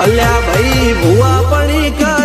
અલ્યા ભાઈ ભુવા પડી કા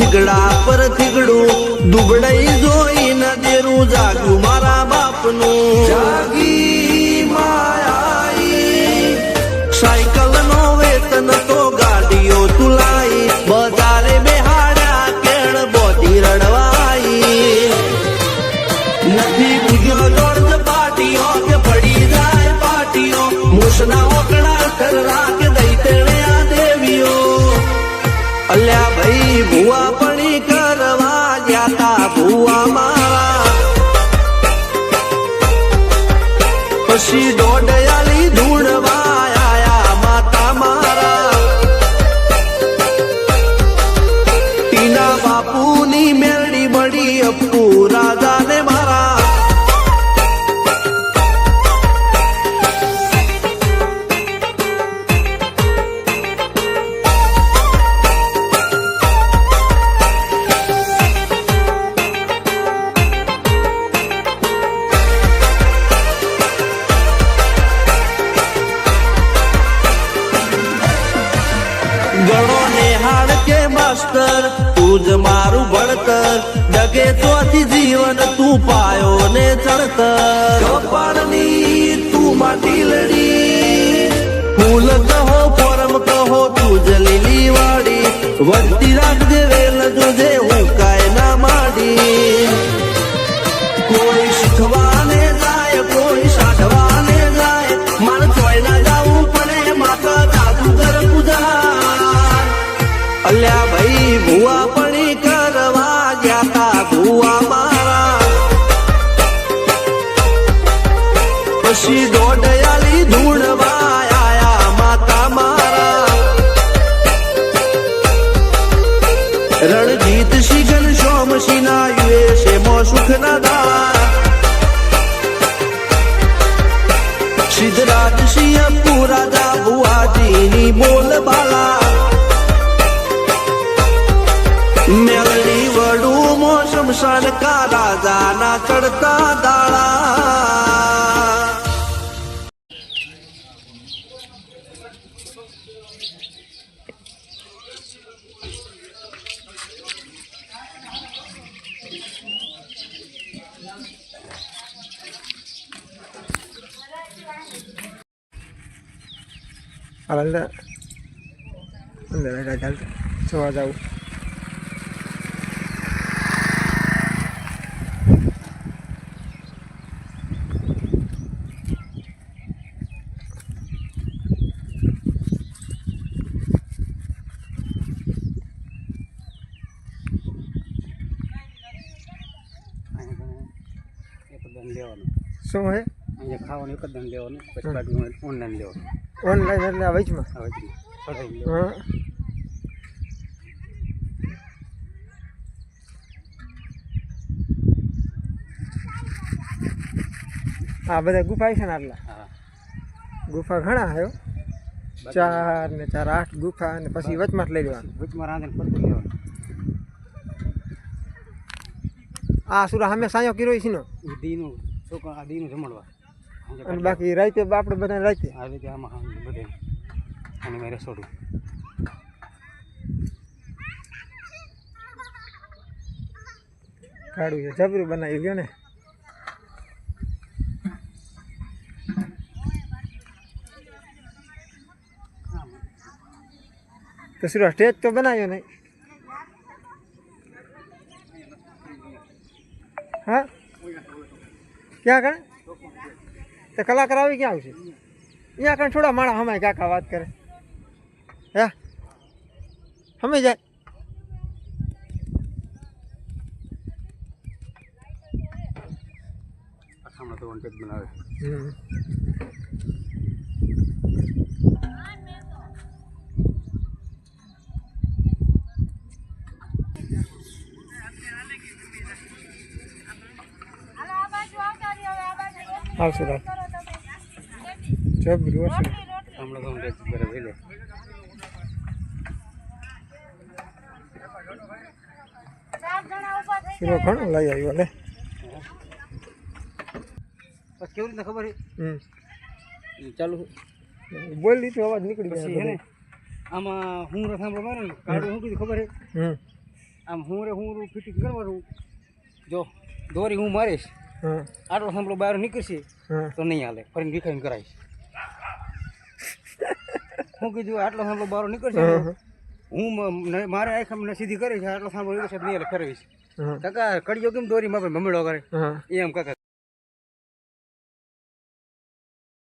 થીગડા પર થીગડું દુબડાઈ જોઈને દેરું જાગું મારા બાપનું. જાગી માયાઈ. સાયકલ નો વેતન તો ગાડીઓ તુલાઈ બજારે બેહાડ્યા કેળ બોધી રડવાઈ. નથી બુજ્યો પાટીઓ કે પડી જાય પાટીઓ. મુસના કે દઈ તેણે આ દેવીઓ. અલ્યા ભાઈ ભુવા બળી અપ્પુ રાજાને મારા ગણો નિહાળ કે માસ્તર તું મારું ભણતર જગે ચોથી જીવન તું પાયો ને ચડતર. કપાળની તું માટી લડી, ફૂલ કહો, પરમ કહો તું જ લીલી વાડી વધતી રાખજે વેલ જોજે સિદ્ધરાજ સિંહ પુરાજા ભુવાજીની બોલ બાલા મેલડી વડું મોસમ શમશાન કા રાજાના ચડતા દાળા અંદર અંદર હેઠા ચાલતા જોવા જવું એક જ દંડ લેવાનો શું હે અહીંયા ખાવાનું એક જ દંડ લેવાનું પછી બાકી ઓનલાઈન લેવાનું ઓનલાઈન એટલે આ વચમાં? હવે ચડાવી લેવાનું હા. આ બધા ગુફા છે ને આટલા? હા. ગુફા ઘણા આવ્યો ચાર ને ચાર આઠ ગુફા અને પછી વચમાં લઈ લેવાનું. વચમાં લેવાનું. આ સુરા સામે સાયો કર્યો છે ને? દીનું છોકરા દીનું જમણવા અને બાકી રાતે આપણે બધા રાતે આ રીતે આમાં બધે અને મેં રસોડું. કાઢું છે. જબરું બનાવી ગયો ને. તો શું સ્ટેજ તો બનાવ્યો નહીં. હા? ક્યાં કણે તો કલાકાર આવી ક્યાં આવશે અહીંયા કણે થોડા માણા હમાય કાકા વાત કરે. હે? સમય જાય. આખામાં તો વન બનાવે. હમ. આવશે રાત જબરું હશે હમણાં તો વન પર ભેલે શીરો ઘણો લઈ આવ્યો લે. કેવી રીતે ખબર હમ. ચાલુ. બોલ લીધું અવાજ નીકળી ગયો હે ને આમાં હું રે સાંભળો મારે ને કાઢું શું કીધું ખબર છે? હમ. આમ હું રે હું ફિટિંગ કરવાનું. જો દોરી હું મારીશ હા આટલો સાંભળો બહાર નીકળશે તો નહીં હાલે ફરીને વિખાઈને કરાવીશ. હું કીધું આટલો સાંભળો બારો નીકળશે હું મારે આંખ મને સીધી કરીશ આટલો સાંભળો નીકળશે નહીં ફેરવીશ. કાકા કડિયો કેમ દોરી માપે મમડો કરે? એમ કાકા.